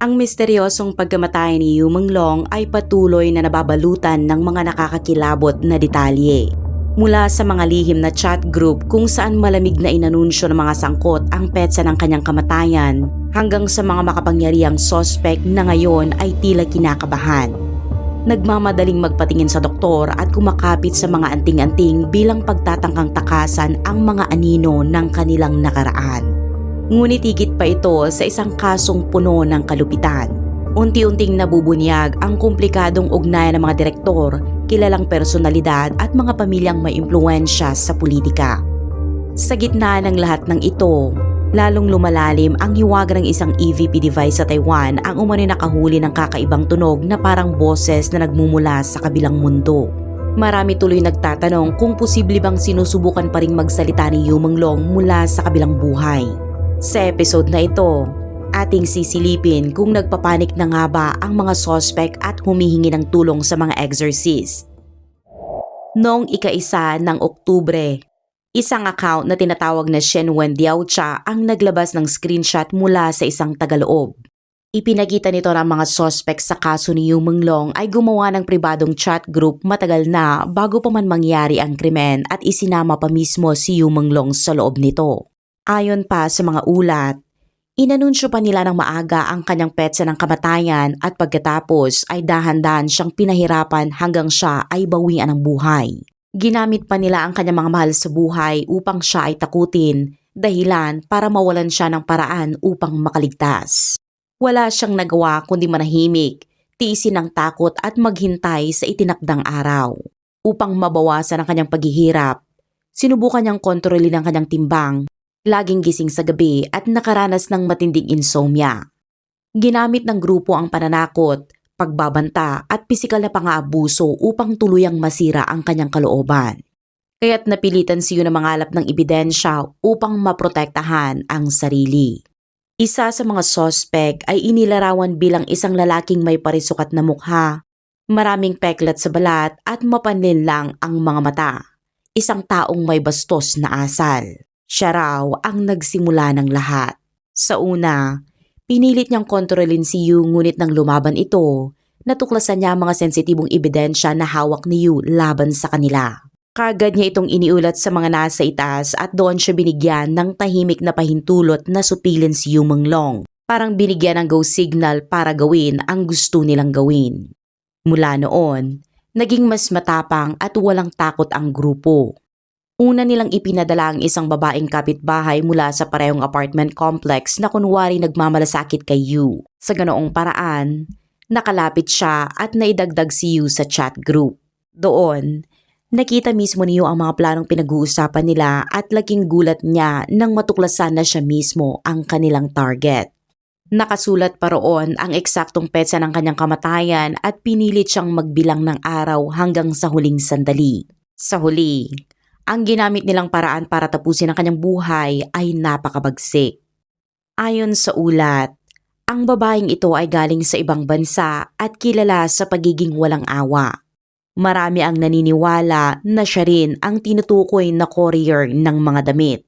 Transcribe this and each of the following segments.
Ang misteryosong pagkamatay ni Yu Long ay patuloy na nababalutan ng mga nakakakilabot na detalye. Mula sa mga lihim na chat group kung saan malamig na inanunsyo ng mga sangkot ang petsa ng kanyang kamatayan hanggang sa mga makapangyarihang sospek na ngayon ay tila kinakabahan. Nagmamadaling magpatingin sa doktor at kumakapit sa mga anting-anting bilang pagtatangkang takasan ang mga anino ng kanilang nakaraan. Ngunit higit pa ito sa isang kasong puno ng kalupitan. Unti-unting nabubunyag ang komplikadong ugnayan ng mga direktor, kilalang personalidad at mga pamilyang may impluensya sa politika. Sa gitna ng lahat ng ito, lalong lumalalim ang hiwaga ng isang EVP device sa Taiwan ang umano'y nakahuli ng kakaibang tunog na parang boses na nagmumula sa kabilang mundo. Marami tuloy nagtatanong kung posible bang sinusubukan pa ring magsalita ni Yu Long mula sa kabilang buhay. Sa episode na ito, ating sisilipin kung nagpapanik na nga ba ang mga sospek at humihingi ng tulong sa mga exorcist. Noong ika-isa ng Oktubre, isang account na tinatawag na Shen Wen Diaocha ang naglabas ng screenshot mula sa isang tagaloob. Ipinakita nito ng mga sospek sa kaso ni Yu Long ay gumawa ng pribadong chat group matagal na bago pa man mangyari ang krimen at isinama pa mismo si Yu Long sa loob nito. Ayon pa sa mga ulat, inanunsyo pa nila ng maaga ang kanyang petsa ng kamatayan at pagkatapos ay dahan-dahan siyang pinahirapan hanggang siya ay bawian ng buhay. Ginamit pa nila ang kanyang mga mahal sa buhay upang siya ay takutin, dahilan para mawalan siya ng paraan upang makaligtas. Wala siyang nagawa kundi manahimik, tiisin ang takot at maghintay sa itinakdang araw. Upang mabawasan ang kanyang paghihirap, sinubukan niyang kontrolin ang kanyang timbang laging gising sa gabi at nakaranas ng matinding insomnia. Ginamit ng grupo ang pananakot, pagbabanta at pisikal na pang-aabuso upang tuluyang masira ang kanyang kalooban. Kaya't napilitan siyo na mangalap ng ebidensya upang maprotektahan ang sarili. Isa sa mga sospek ay inilarawan bilang isang lalaking may parisukat na mukha, maraming peklat sa balat at mapanlin lang ang mga mata. Isang taong may bastos na asal. Siya raw ang nagsimula ng lahat. Sa una, pinilit niyang kontrolin si Yu ngunit nang lumaban ito, natuklasan niya ang mga sensitibong ebidensya na hawak ni Yu laban sa kanila. Kagad niya itong iniulat sa mga nasa itaas at doon siya binigyan ng tahimik na pahintulot na supilin si Yu Long. Parang binigyan ng go signal para gawin ang gusto nilang gawin. Mula noon, naging mas matapang at walang takot ang grupo. Una nilang ipinadala ang isang babaeng kapitbahay mula sa parehong apartment complex na kunwari nagmamalasakit kay Yu. Sa ganoong paraan, nakalapit siya at naidagdag si Yu sa chat group. Doon, nakita mismo ni ang mga planong pinag-uusapan nila at laking gulat niya nang matuklasan na siya mismo ang kanilang target. Nakasulat pa roon ang eksaktong petsa ng kanyang kamatayan at pinilit siyang magbilang ng araw hanggang sa huling sandali. Sa huli, ang ginamit nilang paraan para tapusin ang kanyang buhay ay napakabagsik. Ayon sa ulat, ang babaeng ito ay galing sa ibang bansa at kilala sa pagiging walang awa. Marami ang naniniwala na siya rin ang tinutukoy na courier ng mga damit.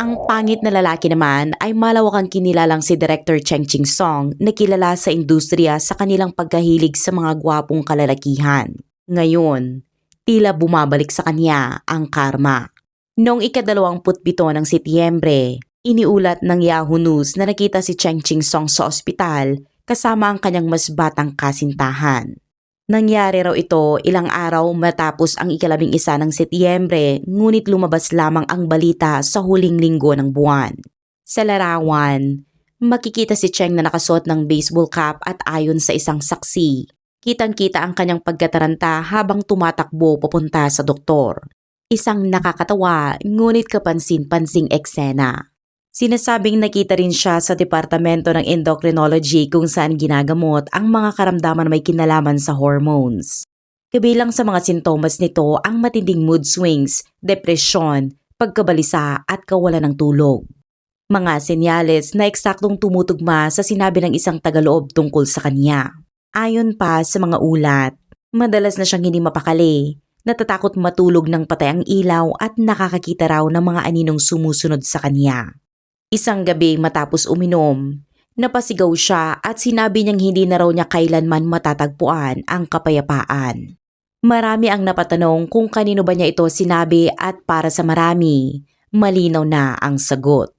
Ang pangit na lalaki naman ay malawakang kinilalang si Director Cheng Ching Song na kilala sa industriya sa kanilang pagkahilig sa mga gwapong kalalakihan. Ngayon, tila bumabalik sa kanya ang karma. Noong ikadalawamputpito ng Setyembre, iniulat ng Yahoo News na nakita si Cheng Ching Song sa ospital kasama ang kanyang mas batang kasintahan. Nangyari raw ito ilang araw matapos ang ikalabing isa ng Setyembre ngunit lumabas lamang ang balita sa huling linggo ng buwan. Sa larawan, makikita si Cheng na nakasuot ng baseball cap at ayon sa isang saksi, Kitang-kita ang kanyang pagkataranta habang tumatakbo papunta sa doktor. Isang nakakatawa ngunit kapansin-pansing eksena. Sinasabing nakita rin siya sa Departamento ng Endocrinology kung saan ginagamot ang mga karamdaman may kinalaman sa hormones. Kabilang sa mga sintomas nito ang matinding mood swings, depresyon, pagkabalisa at kawalan ng tulog. Mga senyales na eksaktong tumutugma sa sinabi ng isang tagaloob tungkol sa kanya. Ayon pa sa mga ulat, madalas na siyang hindi mapakali, natatakot matulog ng patay ang ilaw at nakakakita raw ng mga aninong sumusunod sa kanya. Isang gabi matapos uminom, Napasigaw siya at sinabi niyang hindi na raw niya kailanman matatagpuan ang kapayapaan. Marami ang napatanong kung kanino ba niya ito sinabi at para sa marami, malinaw na ang sagot.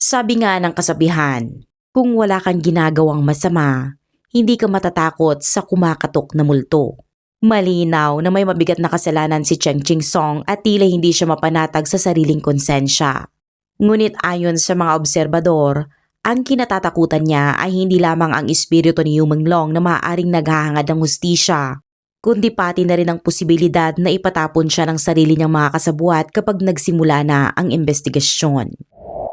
Sabi nga ng kasabihan, kung wala kang ginagawang masama, hindi ka matatakot sa kumakatok na multo. Malinaw na may mabigat na kasalanan si Cheng Ching Song at tila hindi siya mapanatag sa sariling konsensya. Ngunit ayon sa mga obserbador, ang kinatatakutan niya ay hindi lamang ang espiritu ni Yumeng Long na maaaring naghahangad ng hustisya, kundi pati na rin ang posibilidad na ipatapon siya ng sarili niyang mga kasabuat kapag nagsimula na ang investigasyon.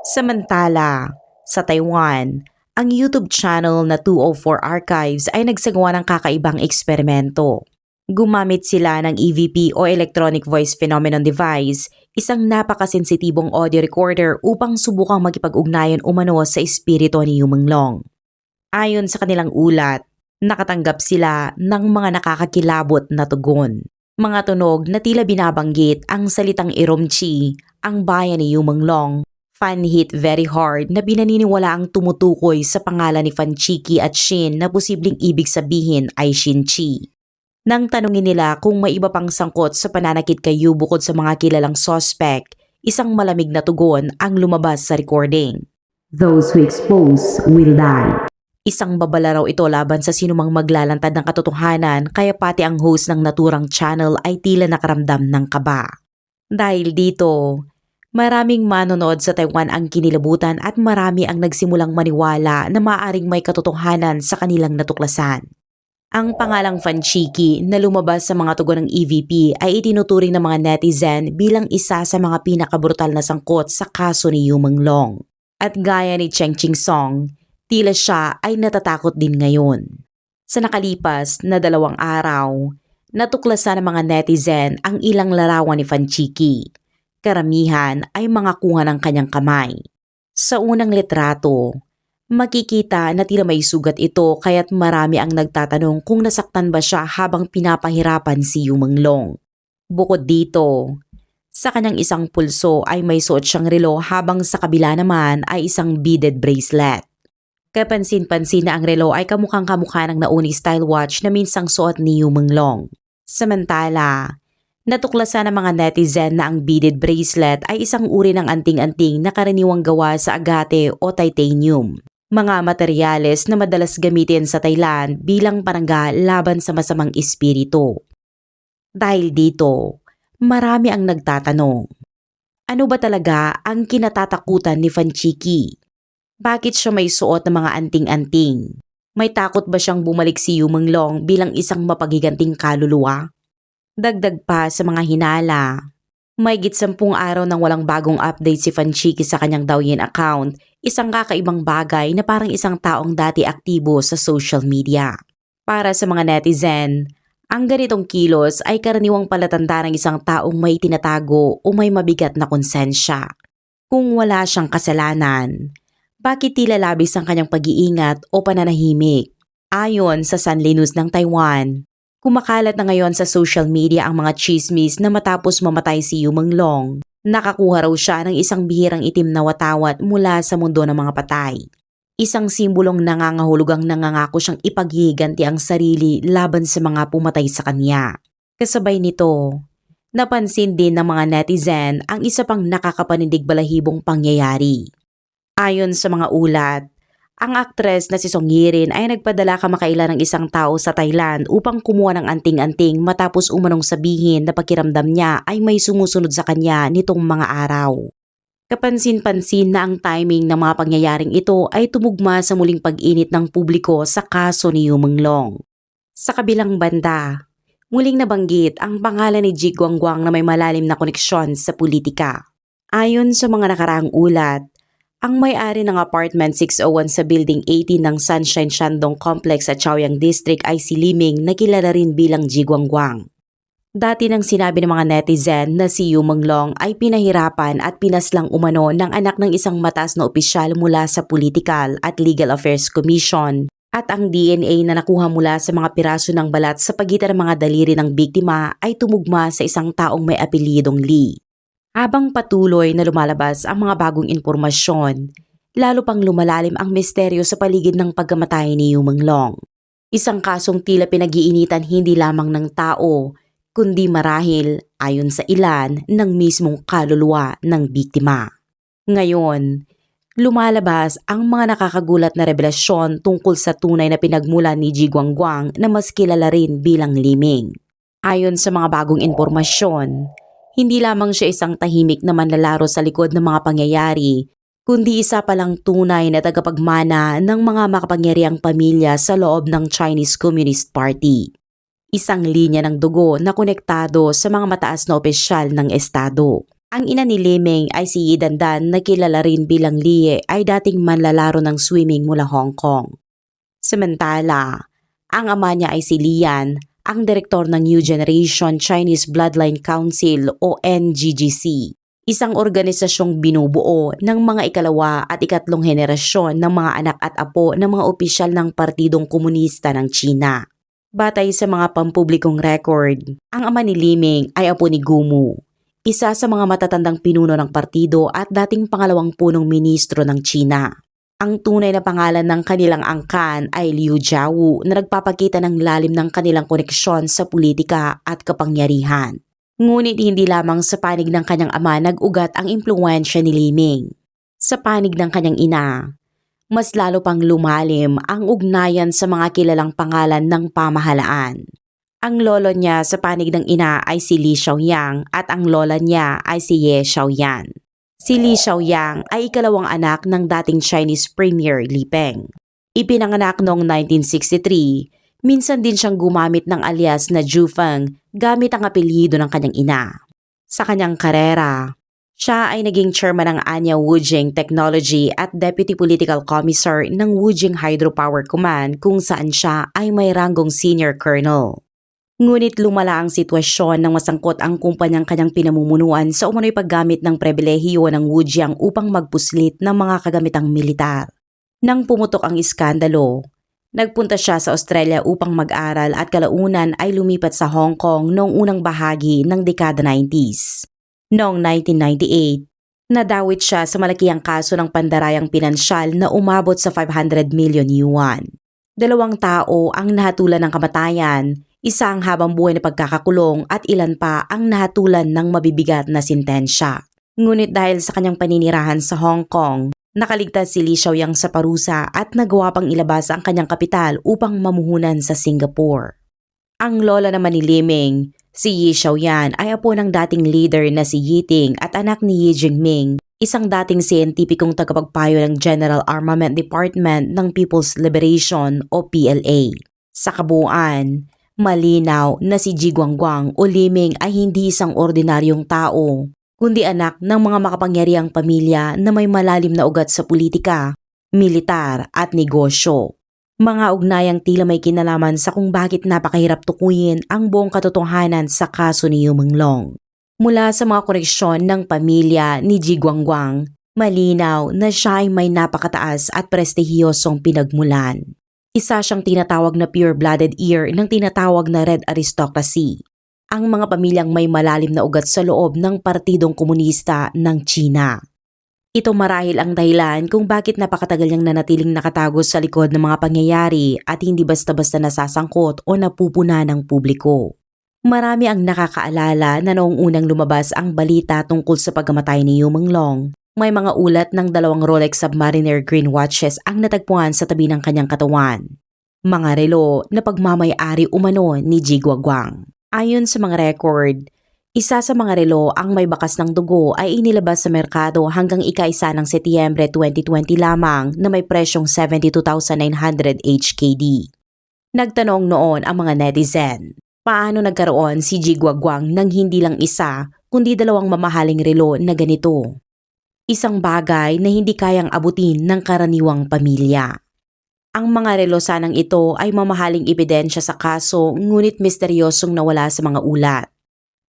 Samantala, sa Taiwan, ang YouTube channel na 204 Archives ay nagsagawa ng kakaibang eksperimento. Gumamit sila ng EVP o Electronic Voice Phenomenon Device, isang napakasensitibong audio recorder upang subukang makipag-ugnayan umano sa espiritu ni Yumeng Long. Ayon sa kanilang ulat, nakatanggap sila ng mga nakakakilabot na tugon. Mga tunog na tila binabanggit ang salitang Iromchi, ang bayan ni Yumeng Long, fan hit very hard na binaniniwala ang tumutukoy sa pangalan ni Fanchiki at Shin na posibleng ibig sabihin ay Shinchi. Nang tanungin nila kung may iba pang sangkot sa pananakit kay Yu bukod sa mga kilalang suspect, isang malamig na tugon ang lumabas sa recording. Those who expose will die. Isang babala raw ito laban sa sinumang maglalantad ng katotohanan kaya pati ang host ng naturang channel ay tila nakaramdam ng kaba. Dahil dito, maraming manonood sa Taiwan ang kinilabutan at marami ang nagsimulang maniwala na maaring may katotohanan sa kanilang natuklasan. Ang pangalang Fanchiki na lumabas sa mga tugon ng EVP ay itinuturing ng mga netizen bilang isa sa mga pinakabrutal na sangkot sa kaso ni Yumeng Long. At gaya ni Cheng Ching Song, tila siya ay natatakot din ngayon. Sa nakalipas na dalawang araw, natuklasan ng mga netizen ang ilang larawan ni Fanchiki. Karamihan ay mga kuha ng kanyang kamay. Sa unang litrato, makikita na tila may sugat ito kaya't marami ang nagtatanong kung nasaktan ba siya habang pinapahirapan si Yumeng Long. Bukod dito, sa kanyang isang pulso ay may suot siyang relo habang sa kabila naman ay isang beaded bracelet. Kapansin-pansin na ang relo ay kamukhang kamukha ng nauni style watch na minsang suot ni Yumeng Long. Samantala, natuklasan ng mga netizen na ang beaded bracelet ay isang uri ng anting-anting na karaniwang gawa sa agate o titanium mga materyales na madalas gamitin sa Thailand bilang panangga laban sa masamang espiritu. Dahil dito, marami ang nagtatanong. Ano ba talaga ang kinatatakutan ni Fanchiki? Bakit siya may suot ng mga anting-anting? May takot ba siyang bumalik si Yumeng Long bilang isang mapagiganting kaluluwa? Dagdag pa sa mga hinala, may gitsampung araw nang walang bagong update si Fanchiki sa kanyang Douyin account, isang kakaibang bagay na parang isang taong dati aktibo sa social media. Para sa mga netizen, ang ganitong kilos ay karaniwang palatanda ng isang taong may tinatago o may mabigat na konsensya. Kung wala siyang kasalanan, bakit tila labis ang kanyang pag-iingat o pananahimik? Ayon sa Sunday News ng Taiwan, Kumakalat na ngayon sa social media ang mga chismis na matapos mamatay si Yumeng Long, nakakuha raw siya ng isang bihirang itim na watawat mula sa mundo ng mga patay. Isang simbolong nangangahulugang nangangako siyang ipaghiganti ang sarili laban sa mga pumatay sa kanya. Kasabay nito, napansin din ng mga netizen ang isa pang nakakapanindig balahibong pangyayari. Ayon sa mga ulat, ang aktres na si Song Yirin ay nagpadala kamakailan ng isang tao sa Thailand upang kumuha ng anting-anting matapos umanong sabihin na pakiramdam niya ay may sumusunod sa kanya nitong mga araw. Kapansin-pansin na ang timing ng mga pangyayaring ito ay tumugma sa muling pag-init ng publiko sa kaso ni Yumeng Long. Sa kabilang banda, muling nabanggit ang pangalan ni Ji Guangguang na may malalim na koneksyon sa politika. Ayon sa mga nakaraang ulat, ang may-ari ng apartment 601 sa Building 18 ng Sunshine Shandong Complex sa Chaoyang District ay si Liming na kilala rin bilang Jiguangguang. Dati nang sinabi ng mga netizen na si Yu Menglong ay pinahirapan at pinaslang umano ng anak ng isang mataas na opisyal mula sa Political at Legal Affairs Commission at ang DNA na nakuha mula sa mga piraso ng balat sa pagitan ng mga daliri ng biktima ay tumugma sa isang taong may apelyidong Lee. Habang patuloy na lumalabas ang mga bagong impormasyon, lalo pang lumalalim ang misteryo sa paligid ng pagkamatay ni Yu Long. Isang kasong tila pinag-iinitan hindi lamang ng tao, kundi marahil, ayon sa ilan, ng mismong kaluluwa ng biktima. Ngayon, lumalabas ang mga nakakagulat na revelasyon tungkol sa tunay na pinagmula ni Ji Guangguang na mas kilala rin bilang Liming. Ayon sa mga bagong impormasyon, hindi lamang siya isang tahimik na manlalaro sa likod ng mga pangyayari, kundi isa palang tunay na tagapagmana ng mga makapangyariang pamilya sa loob ng Chinese Communist Party. Isang linya ng dugo na konektado sa mga mataas na opisyal ng Estado. Ang ina ni Liming ay si Yi Dandan na kilala rin bilang Lie ay dating manlalaro ng swimming mula Hong Kong. Samantala, ang ama niya ay si Lian, ang direktor ng New Generation Chinese Bloodline Council o NGGC, isang organisasyong binubuo ng mga ikalawa at ikatlong henerasyon ng mga anak at apo ng mga opisyal ng Partidong Komunista ng China. Batay sa mga pampublikong record, ang ama ni Liming ay apo ni Gumu, isa sa mga matatandang pinuno ng partido at dating pangalawang punong ministro ng China. Ang tunay na pangalan ng kanilang angkan ay Liu Jiawu na nagpapakita ng lalim ng kanilang koneksyon sa politika at kapangyarihan. Ngunit hindi lamang sa panig ng kanyang ama nag-ugat ang impluensya ni Liming. Sa panig ng kanyang ina, mas lalo pang lumalim ang ugnayan sa mga kilalang pangalan ng pamahalaan. Ang lolo niya sa panig ng ina ay si Li Xiaoyang at ang lola niya ay si Ye Xiaoyan. Si Li Xiaoyang ay ikalawang anak ng dating Chinese Premier Li Peng. Ipinanganak noong 1963, minsan din siyang gumamit ng alias na Jufeng gamit ang apelyido ng kanyang ina. Sa kanyang karera, siya ay naging chairman ng Anya Wujing Technology at Deputy Political Commissar ng Wujing Hydropower Command kung saan siya ay may ranggong senior colonel. Ngunit lumala ang sitwasyon nang masangkot ang kumpanyang kanyang pinamumunuan sa umano'y paggamit ng pribilehiyo ng Wujiang upang magpuslit ng mga kagamitang militar. Nang pumutok ang iskandalo, nagpunta siya sa Australia upang mag-aral at kalaunan ay lumipat sa Hong Kong noong unang bahagi ng dekada 90s. Noong 1998, nadawit siya sa malakihang kaso ng pandarayang pinansyal na umabot sa 500 million yuan. Dalawang tao ang nahatulan ng kamatayan isang habang buhay na pagkakakulong at ilan pa ang nahatulan ng mabibigat na sintensya. Ngunit dahil sa kanyang paninirahan sa Hong Kong, nakaligtas si Li Xiaoyang sa parusa at nagawa pang ilabas ang kanyang kapital upang mamuhunan sa Singapore. Ang lola naman ni Liming, si Yi Xiaoyan ay apo ng dating leader na si Yiting at anak ni Yi Jingming, isang dating siyentipikong tagapagpayo ng General Armament Department ng People's Liberation o PLA. Sa kabuuan, Malinaw na si Ji Guangguang o Liming ay hindi isang ordinaryong tao, kundi anak ng mga makapangyariang pamilya na may malalim na ugat sa politika, militar at negosyo. Mga ugnayang tila may kinalaman sa kung bakit napakahirap tukuyin ang buong katotohanan sa kaso ni Yu Long. Mula sa mga koneksyon ng pamilya ni Ji Guangguang, malinaw na siya ay may napakataas at prestihiyosong pinagmulan. Isa siyang tinatawag na pure-blooded ear ng tinatawag na red aristocracy. Ang mga pamilyang may malalim na ugat sa loob ng Partidong Komunista ng China. Ito marahil ang dahilan kung bakit napakatagal niyang nanatiling nakatago sa likod ng mga pangyayari at hindi basta-basta nasasangkot o napupuna ng publiko. Marami ang nakakaalala na noong unang lumabas ang balita tungkol sa pagkamatay ni Yu Long, may mga ulat ng dalawang Rolex Submariner green watches ang natagpuan sa tabi ng kanyang katawan. Mga relo na pagmamayari umano ni Ji Guangguang. Ayon sa mga record, isa sa mga relo ang may bakas ng dugo ay inilabas sa merkado hanggang ika-isa ng Setyembre 2020 lamang na may presyong 72,900 HKD. Nagtanong noon ang mga netizen, paano nagkaroon si Ji Guangguang ng hindi lang isa kundi dalawang mamahaling relo na ganito? Isang bagay na hindi kayang abutin ng karaniwang pamilya. Ang mga relo sanang ito ay mamahaling ebidensya sa kaso ngunit misteryosong nawala sa mga ulat.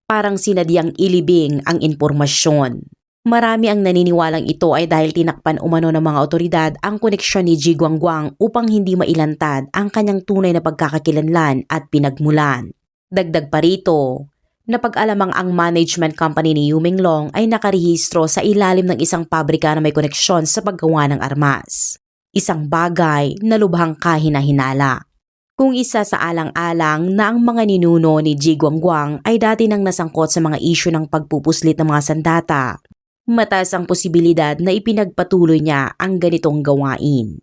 Parang sinadyang ilibing ang impormasyon. Marami ang naniniwalang ito ay dahil tinakpan umano ng mga otoridad ang koneksyon ni Ji Guangguang upang hindi mailantad ang kanyang tunay na pagkakakilanlan at pinagmulan. Dagdag pa rito, Napag-alamang ang management company ni Yuming Long ay nakarehistro sa ilalim ng isang pabrika na may koneksyon sa paggawa ng armas. Isang bagay na lubhang kahina-hinala. Kung isa sa alang-alang na ang mga ninuno ni Ji Guangguang ay dati nang nasangkot sa mga isyu ng pagpupuslit ng mga sandata, mataas ang posibilidad na ipinagpatuloy niya ang ganitong gawain.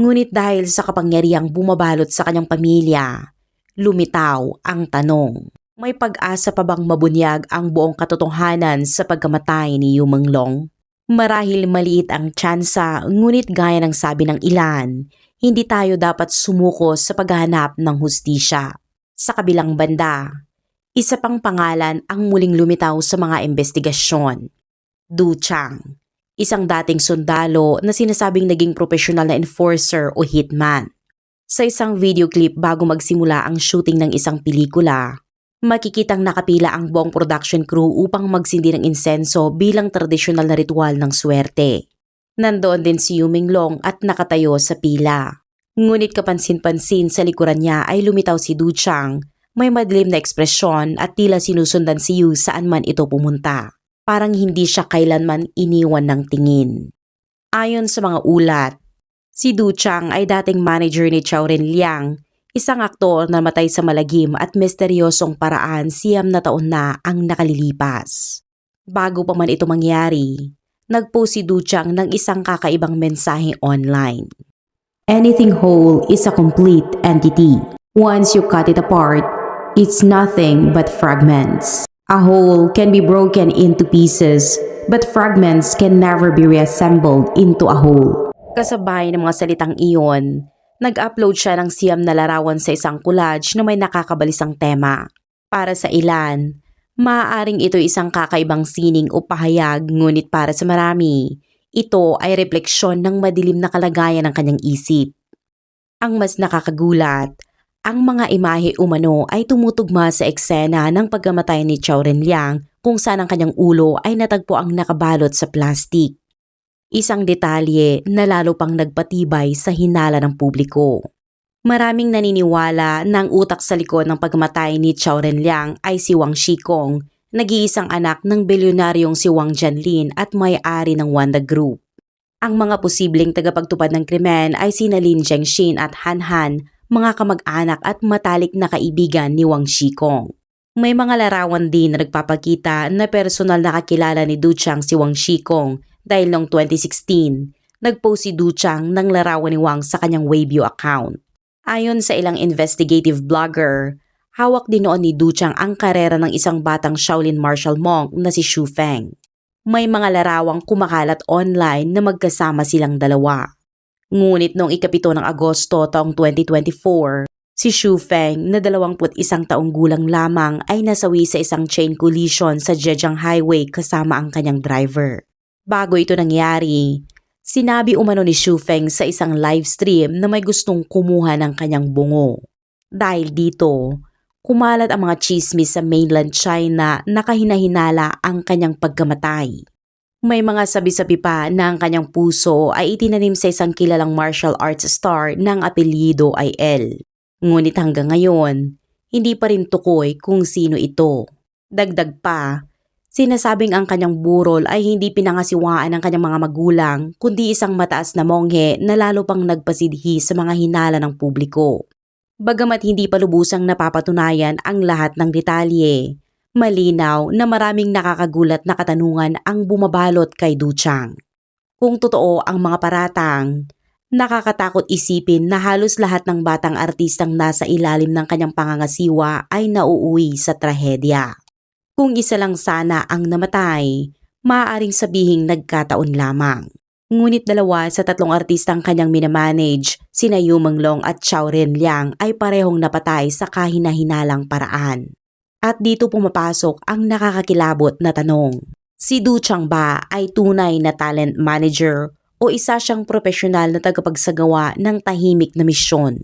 Ngunit dahil sa kapangyarihang bumabalot sa kanyang pamilya, lumitaw ang tanong. May pag-asa pa bang mabunyag ang buong katotohanan sa pagkamatay ni Yu Menglong? Marahil maliit ang tsansa, ngunit gaya ng sabi ng ilan, hindi tayo dapat sumuko sa paghahanap ng hustisya. Sa kabilang banda, isa pang pangalan ang muling lumitaw sa mga investigasyon. Du Chang, isang dating sundalo na sinasabing naging profesional na enforcer o hitman. Sa isang video clip bago magsimula ang shooting ng isang pelikula, makikitang nakapila ang buong production crew upang magsindi ng insenso bilang tradisyonal na ritual ng swerte. Nandoon din si Yuming Long at nakatayo sa pila. Ngunit kapansin-pansin sa likuran niya ay lumitaw si Du Chang, may madilim na ekspresyon at tila sinusundan si Yu saan man ito pumunta. Parang hindi siya kailanman iniwan ng tingin. Ayon sa mga ulat, si Du Chang ay dating manager ni Chao Ren Liang Isang aktor na matay sa malagim at misteryosong paraan siyam na taon na ang nakalilipas. Bago pa man ito mangyari, nagpost si Duchang ng isang kakaibang mensahe online. Anything whole is a complete entity. Once you cut it apart, it's nothing but fragments. A whole can be broken into pieces, but fragments can never be reassembled into a whole. Kasabay ng mga salitang iyon, nag-upload siya ng siyam na larawan sa isang collage na may nakakabalisang tema. Para sa ilan, maaaring ito isang kakaibang sining o pahayag ngunit para sa marami, ito ay refleksyon ng madilim na kalagayan ng kanyang isip. Ang mas nakakagulat, ang mga imahe umano ay tumutugma sa eksena ng pagkamatay ni Chao Renliang kung saan ang kanyang ulo ay natagpo ang nakabalot sa plastik. Isang detalye na lalo pang nagpatibay sa hinala ng publiko. Maraming naniniwala na ang utak sa likod ng pagkamatay ni Chao Renliang ay si Wang Shikong, nag-iisang anak ng bilyonaryong si Wang Jianlin at may-ari ng Wanda Group. Ang mga posibleng tagapagtupad ng krimen ay sina Lin Jiangxin at Han Han, mga kamag-anak at matalik na kaibigan ni Wang Shikong. May mga larawan din na nagpapakita na personal na kakilala ni Du Chang si Wang Shikong dahil noong 2016, nagpost si Du Chang ng larawan ni Wang sa kanyang Weibo account. Ayon sa ilang investigative blogger, hawak din noon ni Du Chang ang karera ng isang batang Shaolin martial monk na si Xu Feng. May mga larawang kumakalat online na magkasama silang dalawa. Ngunit noong ikapito ng Agosto taong 2024, si Xu Feng na 21 taong gulang lamang ay nasawi sa isang chain collision sa Zhejiang Highway kasama ang kanyang driver. Bago ito nangyari, sinabi umano ni Xu Feng sa isang live stream na may gustong kumuha ng kanyang bungo. Dahil dito, kumalat ang mga chismis sa mainland China na kahinahinala ang kanyang pagkamatay. May mga sabi-sabi pa na ang kanyang puso ay itinanim sa isang kilalang martial arts star ng apelyido ay L. Ngunit hanggang ngayon, hindi pa rin tukoy kung sino ito. Dagdag pa, Sinasabing ang kanyang burol ay hindi pinangasiwaan ng kanyang mga magulang kundi isang mataas na monghe na lalo pang nagpasidhi sa mga hinala ng publiko. Bagamat hindi pa lubusang napapatunayan ang lahat ng detalye, malinaw na maraming nakakagulat na katanungan ang bumabalot kay Duchang. Kung totoo ang mga paratang, nakakatakot isipin na halos lahat ng batang artistang nasa ilalim ng kanyang pangangasiwa ay nauuwi sa trahedya. Kung isa lang sana ang namatay, maaaring sabihing nagkataon lamang. Ngunit dalawa sa tatlong artistang kanyang minamanage, sina Yu Menglong at Chao Renliang ay parehong napatay sa kahina-hinalang paraan. At dito pumapasok ang nakakakilabot na tanong. Si Du Chang ba ay tunay na talent manager o isa siyang profesional na tagapagsagawa ng tahimik na misyon?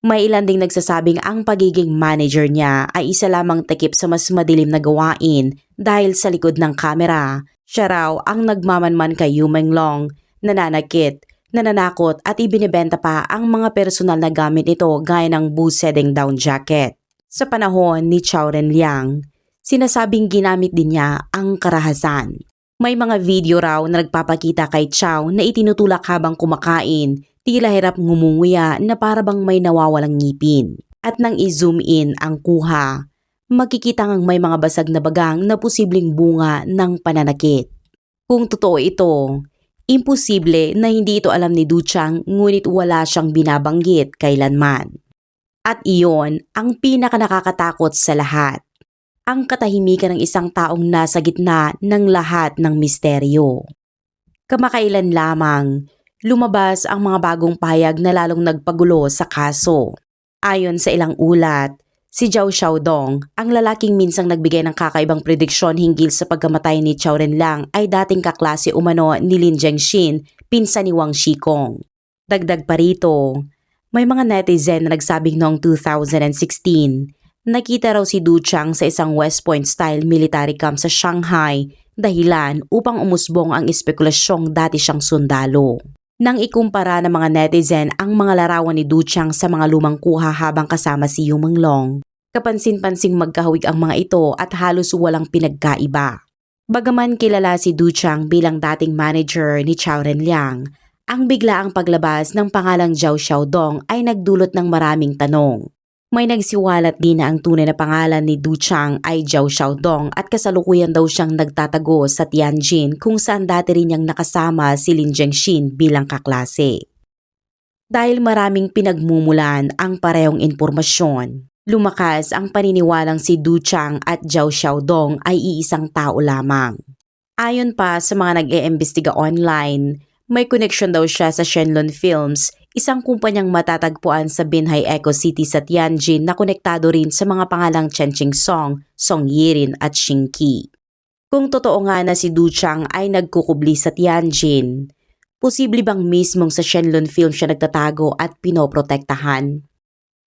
May ilan ding nagsasabing ang pagiging manager niya ay isa lamang takip sa mas madilim na gawain dahil sa likod ng kamera, siya raw ang nagmamanman kay Yu Menglong, nananakit, nananakot at ibinibenta pa ang mga personal na gamit nito gaya ng Boo Setting Down Jacket. Sa panahon ni Chao Renliang, Sinasabing ginamit din niya ang karahasan. May mga video raw na nagpapakita kay Chow na itinutulak habang kumakain, tila hirap ngumunguya na parabang may nawawalang ngipin. At nang i-zoom in ang kuha, makikita ngang may mga basag na bagang na posibleng bunga ng pananakit. Kung totoo ito, imposible na hindi ito alam ni Duchang ngunit wala siyang binabanggit kailanman. At iyon ang pinaka nakakatakot sa lahat. Ang katahimikan ng isang taong nasa gitna ng lahat ng misteryo. Kamakailan lamang, lumabas ang mga bagong payag na lalong nagpagulo sa kaso. Ayon sa ilang ulat, si Zhao Xiaodong, ang lalaking minsang nagbigay ng kakaibang prediksyon hinggil sa pagkamatay ni Chao Renlang ay dating kaklase umano ni Lin Zhengxin, pinsan ni Wang Shikong. Dagdag pa rito, may mga netizen na nagsabing noong 2016, nakita raw si Du Chang sa isang West Point style military camp sa Shanghai dahilan upang umusbong ang espekulasyong dati siyang sundalo. Nang ikumpara ng mga netizen ang mga larawan ni Du Chang sa mga lumang kuha habang kasama si Yu Menglong, kapansin-pansing magkahawig ang mga ito at halos walang pinagkaiba. Bagaman kilala si Du Chang bilang dating manager ni Chao Renliang, ang biglaang paglabas ng pangalang Zhao Xiaodong ay nagdulot ng maraming tanong. May nagsiwalat din na ang tunay na pangalan ni Du Chang ay Zhao Xiaodong at kasalukuyan daw siyang nagtatago sa Tianjin kung saan dati rin niyang nakasama si Lin Zhengxin bilang kaklase. Dahil maraming pinagmumulan ang parehong impormasyon, lumakas ang paniniwalang si Du Chang at Zhao Xiaodong ay iisang tao lamang. Ayon pa sa mga nag-iimbestiga online, may connection daw siya sa Shenlong Films, isang kumpanyang matatagpuan sa Binhai Eco City sa Tianjin na konektado rin sa mga pangalang Chen Ching Song, Song Yirin at Xing Qi. Kung totoo nga na si Du Chang ay nagkukubli sa Tianjin, posible bang mismong sa Shenlong Film siya nagtatago at pinoprotektahan?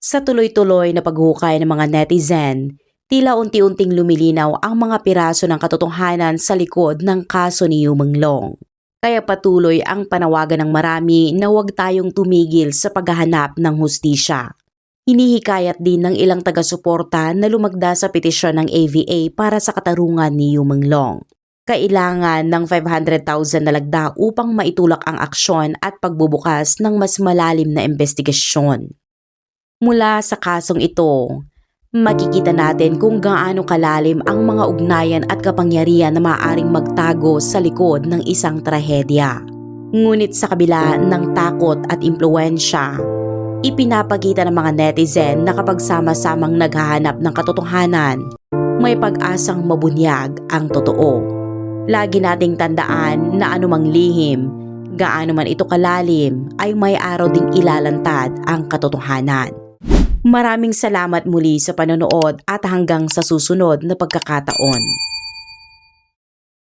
Sa tuloy-tuloy na paghukay ng mga netizen, tila unti-unting lumilinaw ang mga piraso ng katotohanan sa likod ng kaso ni Yu Menglong. Kaya patuloy ang panawagan ng marami na huwag tayong tumigil sa paghahanap ng hustisya. Hinihikayat din ng ilang taga-suporta na lumagda sa petisyon ng AVA para sa katarungan ni Yu Menglong. Kailangan ng 500,000 na lagda upang maitulak ang aksyon at pagbubukas ng mas malalim na investigasyon. Mula sa kasong ito, makikita natin kung gaano kalalim ang mga ugnayan at kapangyarihan na maaaring magtago sa likod ng isang trahedya. Ngunit sa kabila ng takot at impluensya, ipinapakita ng mga netizen na kapag sama-samang naghahanap ng katotohanan, may pag-asang mabunyag ang totoo. Lagi nating tandaan na anumang lihim, gaano man ito kalalim, ay may araw ding ilalantad ang katotohanan. Maraming salamat muli sa panonood at hanggang sa susunod na pagkakataon.